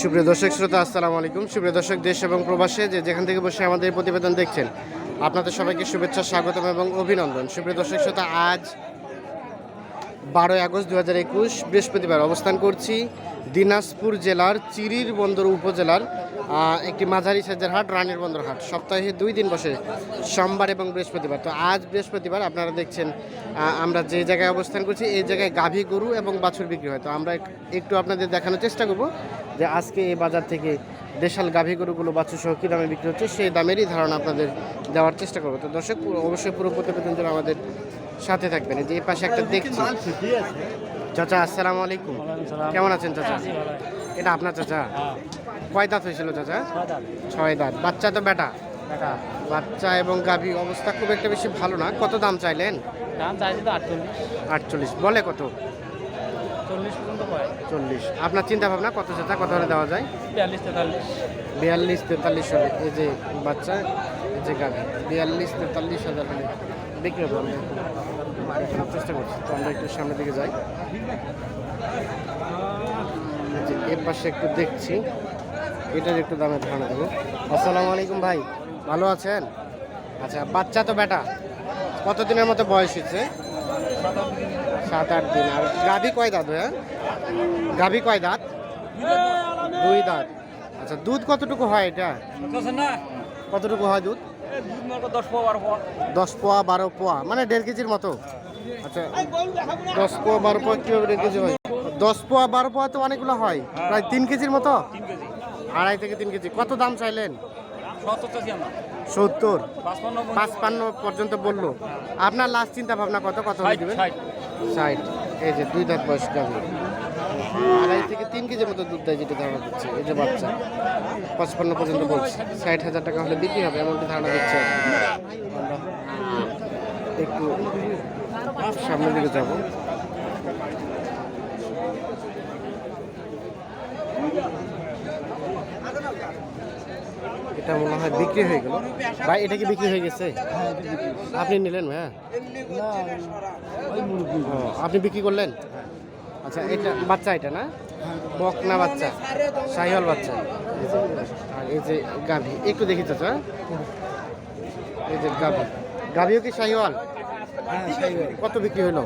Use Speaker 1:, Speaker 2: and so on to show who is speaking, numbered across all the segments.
Speaker 1: সুপ্রিয় দর্শক শ্রোতা, আসসালামু আলাইকুম। সুপ্রিয় দর্শক, দেশ এবং প্রবাসে যে যেখান থেকে বসে আমাদের প্রতিবেদন দেখছেন, আপনাদের সবাইকে শুভেচ্ছা, স্বাগতম এবং অভিনন্দন। সুপ্রিয় দর্শক শ্রোতা, আজ বারোই আগস্ট দু হাজার একুশ, বৃহস্পতিবার অবস্থান করছি দিনাজপুর জেলার চিরির বন্দর উপজেলার একটি মাঝারি সাইজের হাট, রানীর বন্দর হাট। সপ্তাহে দুই দিন বসে সোমবার এবং বৃহস্পতিবার। তো আজ বৃহস্পতিবার আপনারা দেখছেন আমরা যে জায়গায় অবস্থান করছি, এই জায়গায় গাভী গরু এবং বাছুর বিক্রি হয়। তো আমরা একটু আপনাদের দেখানোর চেষ্টা করব। যে আজকে এই বাজার থেকে দেশাল গাভী গরুগুলো বাচ্চা সহ কী দামে বিক্রি হচ্ছে সেই দামেরই ধারণা আপনাদের দেওয়ার চেষ্টা করব। তো দর্শক অবশ্যই পুরো প্রতিবেদন জন্য আমাদের সাথে থাকবেন। যে এই পাশে একটা দেখছি। চাচা আসসালামু আলাইকুম। কেমন আছেন চাচা? এটা আপনার চাচা? কয় দাঁত হয়েছিল চাচা? ছয় দাঁত। বাচ্চা তো বেটা। বাচ্চা এবং গাভী অবস্থা খুব একটা বেশি ভালো না। কত দাম চাইলেন?
Speaker 2: দাম চাইছি তো আটচল্লিশ।
Speaker 1: আটচল্লিশ। বলে কত?
Speaker 2: চল্লিশ।
Speaker 1: আপনার চিন্তা ভাবনা কত চাচা? কত হলে দেওয়া যায়?
Speaker 2: বিয়াল্লিশ তেতাল্লিশ।
Speaker 1: বিয়াল্লিশ তেতাল্লিশ এই যে বাচ্চা এই যে গাভী বিয়াল্লিশ তেতাল্লিশ হাজার হলে বিক্রি হবে। দেখানোর চেষ্টা করছি তো আমরা একটু সামনের দিকে যাই। এর পাশে একটু দেখছি এটার একটু দামের ধারণা দেবো। আসসালামু আলাইকুম ভাই ভালো আছেন? আচ্ছা বাচ্চা তো বেটা কতদিনের মতো বয়স হচ্ছে সাত আট দিন। আর গাভী কয় দাঁত হ্যাঁ গাভী কয় দাঁত? দুই দাঁত। আচ্ছা দুধ কতটুকু হয় এটা? কতটুকু হয় দুধ?
Speaker 2: দশ
Speaker 1: পোয়া বারো পোয়া মানে দেড় কেজির মতো। আচ্ছা দশ পোয়া বারো পোয়া কীভাবে দেড় কেজি হয়? দশ পোয়া বারো পোয়া তো অনেকগুলো হয়। প্রায় তিন কেজির মতো? আড়াই থেকে তিন কেজি। কত দাম চাইলেন?
Speaker 2: সত্তর। পাঁচপান্ন
Speaker 1: পর্যন্ত বলল। আপনার লাস্ট চিন্তা ভাবনা কত? কত দিবেন
Speaker 2: ষাট,
Speaker 1: এই যে দুই দাঁত বয়স গাভী আড়াই থেকে তিন কেজির মতো দুধ দেয় যেটা ধারণা দিচ্ছে এই যে বাচ্চা। পঁচপান্ন পর্যন্ত বলছে। ষাট হাজার টাকা হলে বিক্রি হবে, এমনটি ধারণা দিচ্ছে আমরা একটু সামনের দিকে যাব। এটা মনে হয় বিক্রি হয়ে গেল। ভাই এটা কি বিক্রি হয়ে গেছে? আপনি নিলেন হ্যাঁ আপনি বিক্রি করলেন? আচ্ছা এটা বাচ্চা এটা না? বকনা বাচ্চা শাহিওয়াল বাচ্চা। আর এই যে গাভী একটু দেখি চাচা এই যে গাভী। গাভীও কি শাহিওয়াল? কত বিক্রি হলো?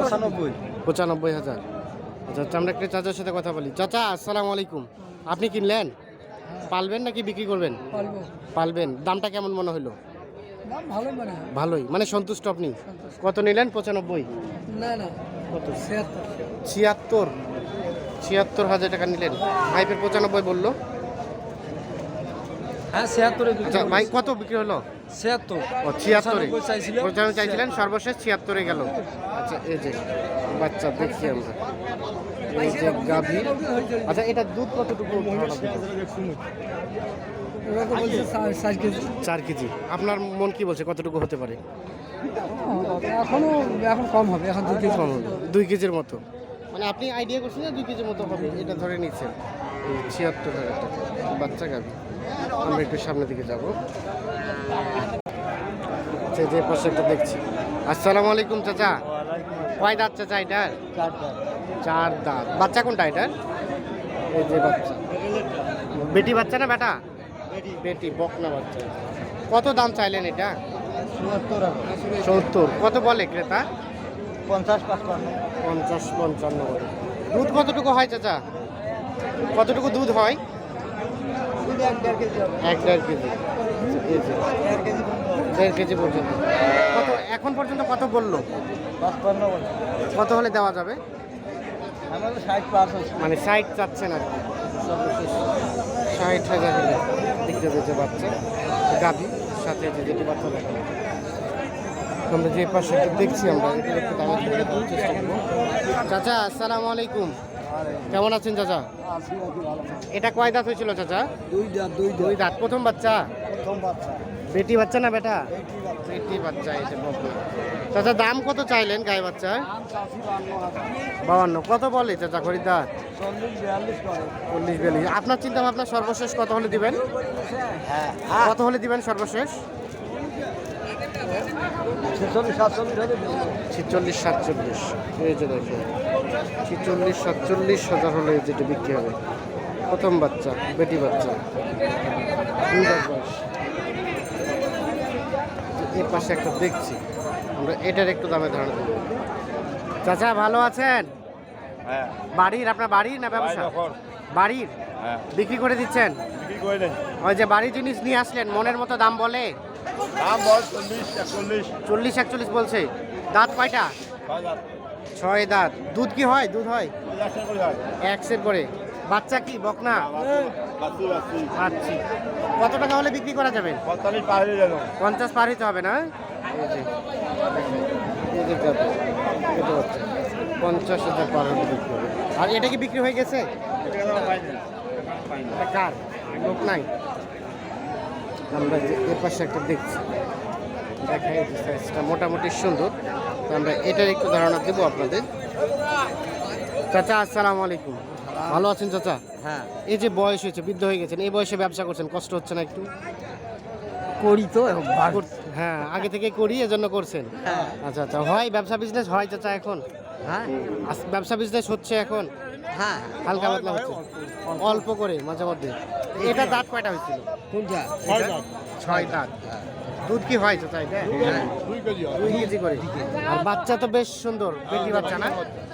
Speaker 2: পঁচানব্বই
Speaker 1: পঁচানব্বই হাজার। আচ্ছা আচ্ছা, আমরা একটা চাচার সাথে কথা বলি। চাচা আসসালামু আলাইকুম। আপনি কিনলেন? পালবেন নাকি বিক্রি করবেন? পালবেন। দামটা কেমন মনে হলো? ভালোই। মানে সন্তুষ্ট আপনি? কত নিলেন? পঁচানব্বই? কত?
Speaker 2: ছিয়াত্তর।
Speaker 1: ছিয়াত্তর? হাজার টাকা নিলেন। ভাইপের পঁচানব্বই বলল।
Speaker 2: হ্যাঁ ছিয়াত্তরে
Speaker 1: আচ্ছা ভাই কত বিক্রি হলো?
Speaker 2: ছিয়াত্তর।
Speaker 1: ও ছিয়াত্তরে।
Speaker 2: পঁচানব্বই
Speaker 1: চাইছিলেন সর্বশেষ ছিয়াত্তরে গেল। আচ্ছা এই যে বাচ্চা দেখছি আমরা। যে গাভী। আচ্ছা এটা দুধ কতটুকু চার কেজি। আপনার মন কি বলছে কতটুকু হতে পারে?
Speaker 2: এখনও এখন কম হবে এখন দুই কেজি।
Speaker 1: কম হলো। দুই কেজির মতো। মানে আপনি আইডিয়া করছেন যে দুই কেজির মতো হবে এটা ধরে নিচ্ছেন। ছিয়াত্তর হাজার টাকা। বাচ্চা গাভী। আমরা একটু সামনের দিকে যাব। আচ্ছা যে পাশে একটা দেখছি। আসসালামু আলাইকুম চাচা। কয় দাঁত চাচা এটার? চার দাঁত। বাচ্চা কোনটা এটার এই যে বাচ্চা। বেটি বাচ্চা না বেটা? বেটি বকনা বাচ্চা। কত দাম চাইলেন এটা? সত্তর কত বলে ক্রেতা?
Speaker 2: পঞ্চাশ পাঁচপান্ন।
Speaker 1: পঞ্চাশ পঞ্চান্ন করে দুধ কতটুকু হয় চাচা? কতটুকু দুধ হয়? এক দেড় কেজি দেড় কেজি। পর্যন্ত। কত এখন পর্যন্ত কত বলল? কত হলে দেওয়া যাবে
Speaker 2: আমাদের ষাট পাঁচ হচ্ছে
Speaker 1: মানে ষাট চাচ্ছেন আর কি ষাট হাজার হলে বিক্রি হয়েছে বাচ্চা গাভি সাথে যে যেটি বাচ্চা দেখা আমরা যে পাশে দেখছি আমরা এটার একটু দামে ধরে দেওয়ার চেষ্টা করব। চাচা আসসালামু আলাইকুম। কেমন আছেন চাচা? এটা কয় দাঁত হয়েছিল চাচা?
Speaker 2: দুই দাঁত দুই
Speaker 1: দুই দাঁত। প্রথম বাচ্চা?
Speaker 2: প্রথম বাচ্চা।
Speaker 1: বেটি বাচ্চা না বেটা। বেটি বাচ্চা এই যে বকনা। চাচা দাম কত চাইলেন গায়ে বাচ্চার? বাবান্ন। কত বলে চাচা খরিদ্দার?
Speaker 2: চল্লিশ বিয়াল্লিশ।
Speaker 1: আপনার চিন্তা ভাবনা সর্বশেষ কত হলে দিবেন?
Speaker 2: হ্যাঁ।
Speaker 1: কত হলে দিবেন সর্বশেষ?
Speaker 2: ছেচল্লিশ সাতচল্লিশ
Speaker 1: এই যে দেখুন ছিচল্লিশ সাতচল্লিশ হাজার হলে যেটা বিক্রি হবে। প্রথম বাচ্চা বেটি বাচ্চা। দুই বয়স এর পাশে একটা দেখছি। আমরা এটার একটু দামে ধারণা দেবো চাচা ভালো আছেন?
Speaker 3: হ্যাঁ।
Speaker 1: বাড়ির? আপনার বাড়ির না ব্যবসা? বাড়ির?
Speaker 3: হ্যাঁ।
Speaker 1: বিক্রি করে দিচ্ছেন? ওই যে বাড়ির জিনিস নিয়ে আসলেন মনের মতো দাম বলে?
Speaker 3: চল্লিশ একচল্লিশ।
Speaker 1: বলছে। দাঁত কয়টা? ছয় দাঁত। দুধ কি হয়? দুধ হয়?
Speaker 3: হয়।
Speaker 1: এক সের করে। বাচ্চা কি? বকনা? আচ্ছা। কত টাকা হলে বিক্রি করা যাবে? পঞ্চাশ পার হইতে হবে না? পঞ্চাশ হাজার পার হলে বিক্রি হবে। আর এটা কি বিক্রি হয়ে গেছে? কার? লোক নাই। আমরা যে এ পাশে একটা দেখছি। দেখাই যে সাইজটা মোটামুটি সুন্দর। আমরা এটার একটু ধারণা দেবো আপনাদের। চাচা, আসসালামু আলাইকুম। ভালো আছেন চাচা?
Speaker 2: হ্যাঁ।
Speaker 1: এই যে বয়স হয়েছে বৃদ্ধ হয়ে গেছেন এই বয়সে ব্যবসা করছেন কষ্ট হচ্ছে না একটু?
Speaker 2: করি তো
Speaker 1: হ্যাঁ আগে থেকে করি এজন্য করছেন?
Speaker 2: হ্যাঁ।
Speaker 1: আচ্ছা আচ্ছা হয় ব্যবসা বিজনেস হয় চাচা এখন?
Speaker 2: হ্যাঁ।
Speaker 1: ব্যবসা বিজনেস হচ্ছে এখন?
Speaker 2: হ্যাঁ।
Speaker 1: হালকা পাতলা হচ্ছে। অল্প করে মাঝে মধ্যে। এটা দাঁত কয়টা হয়েছিল?
Speaker 2: কোনটা
Speaker 1: ছয় দাঁত। দুধ কি হয় চাচা এটা
Speaker 2: হ্যাঁ
Speaker 3: দুই কেজি হয়।
Speaker 1: করে। আর বাচ্চা তো বেশ সুন্দর বেটি বাচ্চা না?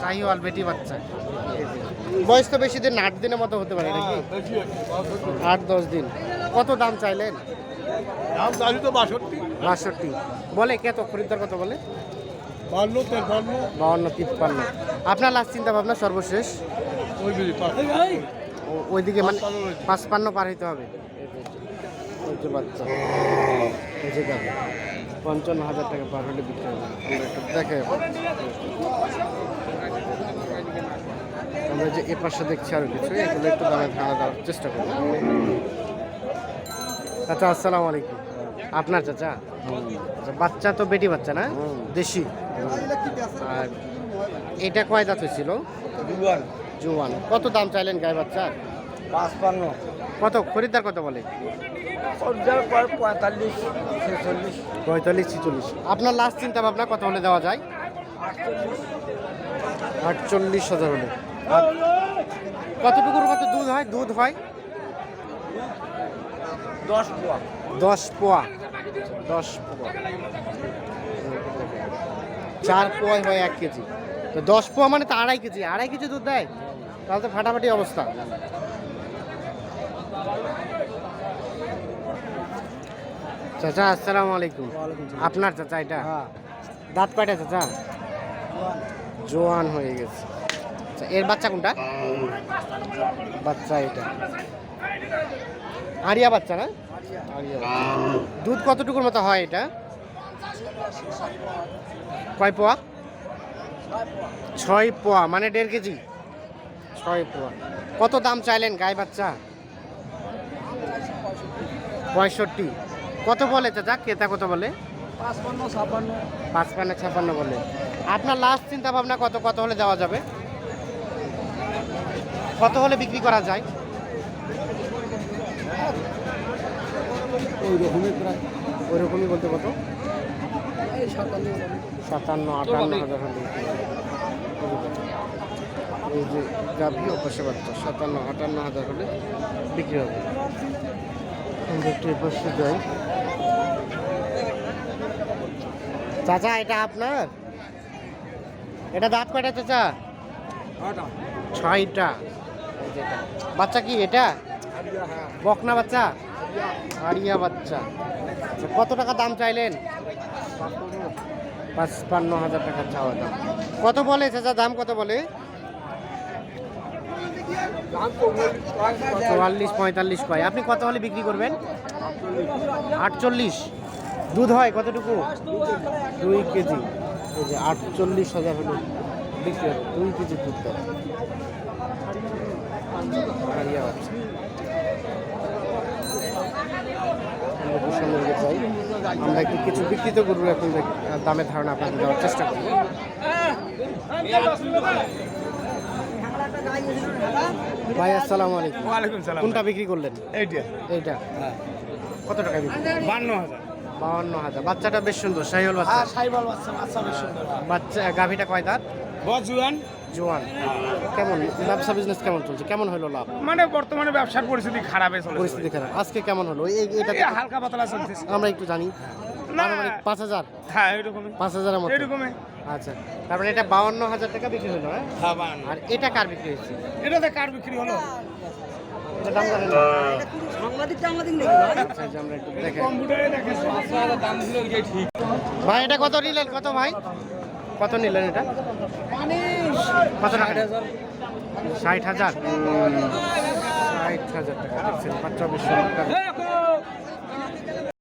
Speaker 1: শাহিওয়াল বেটি বাচ্চা। বয়স তো বেশি দিন আট দিনের মতো হতে পারে নাকি? আট দশ দিন। কত দাম চাইলেন?
Speaker 3: দাম চালি তো বাষট্টি।
Speaker 1: বাষট্টি। বলে কত খরিদ্দার কত বলে?
Speaker 3: বান্ন তেপান্ন।
Speaker 1: তিপ্পান্ন। আপনার লাস্ট চিন্তা ভাবনা সর্বশেষ ওইদিকে মানে
Speaker 3: পাঁচপান্ন।
Speaker 1: পার হইতে হবে। পঞ্চান্ন হাজার টাকা পার হলে বিক্রি হবে। আমরা একটু দেখে আমরা যে এ পাশে দেখছি আরও কিছু এগুলো একটু দামে ধারণা দেওয়ার চেষ্টা করব। চাচা আসসালামু আলাইকুম। আপনার চাচা? আচ্ছা, বাচ্চা তো বেটি বাচ্চা না? দেশি? আর এটা কয় দাঁত হয়েছিল? জুয়ান। কত দাম চাইলেন গায়ে বাচ্চার?
Speaker 2: পাঁচপান্ন।
Speaker 1: কত? খরিদ্দার কত বলে?
Speaker 2: পঁয়তাল্লিশ ছেচল্লিশ।
Speaker 1: পঁয়তাল্লিশ ছিচল্লিশ। আপনার লাস্ট চিন্তা ভাবনা কত হলে দেওয়া যায়? আটচল্লিশ হাজার হলে। কতটুকুর মতো দুধ হয়? দুধ হয়?
Speaker 2: দশ পোয়া।
Speaker 1: দশ পোয়া। দশ পোয়া। চার পোয়াই হয় এক কেজি। তো দশ পোয়া মানে তো আড়াই কেজি। আড়াই কেজি দুধ দেয়? তাহলে তো ফাটাফাটি অবস্থা। চাচা আসসালামু আলাইকুম। আপনার চাচা এটা?
Speaker 2: হ্যাঁ।
Speaker 1: দাঁত কয়টা চাচা? জোয়ান হয়ে গেছে। আচ্ছা, এর বাচ্চা কোনটা? বাচ্চা এটা। আরিয়া বাচ্চা না? আরিয়া। দুধ কতটুকুর মতো হয় এটা? কয় পোয়া? ছয় পোয়া মানে দেড় কেজি? ছয় পোয়া। কত দাম চাইলেন গায়ে বাচ্চা? পঁয়ষট্টি। কত বলে চাচা? ক্রেতা কত বলে?
Speaker 2: পাঁচপান্ন ছাপান্ন
Speaker 1: বলে। আপনার লাস্ট চিন্তা ভাবনা কত? কত হলে দেওয়া যাবে? কত হলে বিক্রি করা যায়?
Speaker 2: ওই রকমই প্রায়।
Speaker 1: ওই রকমই বলতে কত?
Speaker 2: সাতান্ন
Speaker 1: আটান্ন হাজার হলে এই যে গাভি ও পাশে বাচ্চা সাতান্ন আটান্ন হাজার হলে বিক্রি হবে। আমরা একটু পাশে যাই। চাচা এটা আপনার? এটা দাঁত কয়টা চাচা? ছয়টা। বাচ্চা কি এটা? বকনা বাচ্চা? আরিয়া বাচ্চা। আচ্ছা, কত টাকা দাম চাইলেন? পাঁচপান্ন হাজার টাকা চাওয়া দাম। কত বলে চাচা? দাম কত বলে? চুয়াল্লিশ পঁয়তাল্লিশ কয় আপনি কত হলে বিক্রি করবেন? আটচল্লিশ। দুধ হয় কতটুকু? দুই কেজি। এই যে আটচল্লিশ হাজার হলে বিক্রি দুই কেজি দুধ আমরা একটু কিছু বিকৃত গরুর এখন দামের ধারণা আপনাকে দেওয়ার চেষ্টা করব। ভাই আসসালামু আলাইকুম।
Speaker 3: ওয়ালাইকুম সালাম।
Speaker 1: কোনটা বিক্রি করলেন?
Speaker 3: এইটা।
Speaker 1: এইটা।
Speaker 3: হ্যাঁ।
Speaker 1: কত টাকা বিক্রি
Speaker 3: হাজার।
Speaker 1: বাউন্ন হাজার। বাচ্চাটা বেশ সুন্দর বাচ্চা।
Speaker 2: সাইবাল বাচ্চা বাচ্চা বেশ সুন্দর।
Speaker 1: বাচ্চা গাভিটা কয় দাঁত?
Speaker 3: বজুয়ান।
Speaker 1: জোয়ান কেমন? ব্যবসা বিজনেস কেমন চলছে? কেমন হলো লাভ?
Speaker 4: মানে বর্তমানে ব্যবসার পরিস্থিতি খারাপে
Speaker 1: পরিস্থিতি খারাপ। আজকে কেমন হলো? এই এটা
Speaker 4: হালকা পাতলা চলতেছে।
Speaker 1: আমরা একটু জানি। পাঁচ হাজার?
Speaker 4: হ্যাঁ এরকমই।
Speaker 1: পাঁচ হাজারের মতো।
Speaker 4: এরকমই।
Speaker 1: আচ্ছা। তারপরে এটা বাউন্ন হাজার টাকা বিক্রি হলো হ্যাঁ?
Speaker 4: হ্যাঁ
Speaker 1: আর এটা কার বিক্রি হয়েছে?
Speaker 4: এটাতে কার বিক্রি হলো?
Speaker 1: দাম জানেন? না? আচ্ছা, এই যে আমরা একটু দেখেন
Speaker 4: কম্পিউটারে দেখে দাম দিল ঠিক।
Speaker 1: ভাই এটা কত নিলেন? কত ভাই? কত নিলেন এটা? কত টাকা? ষাট হাজার। ষাট হাজার? টাকা দেখছেন পাঁচ চব্বিশ টাকা।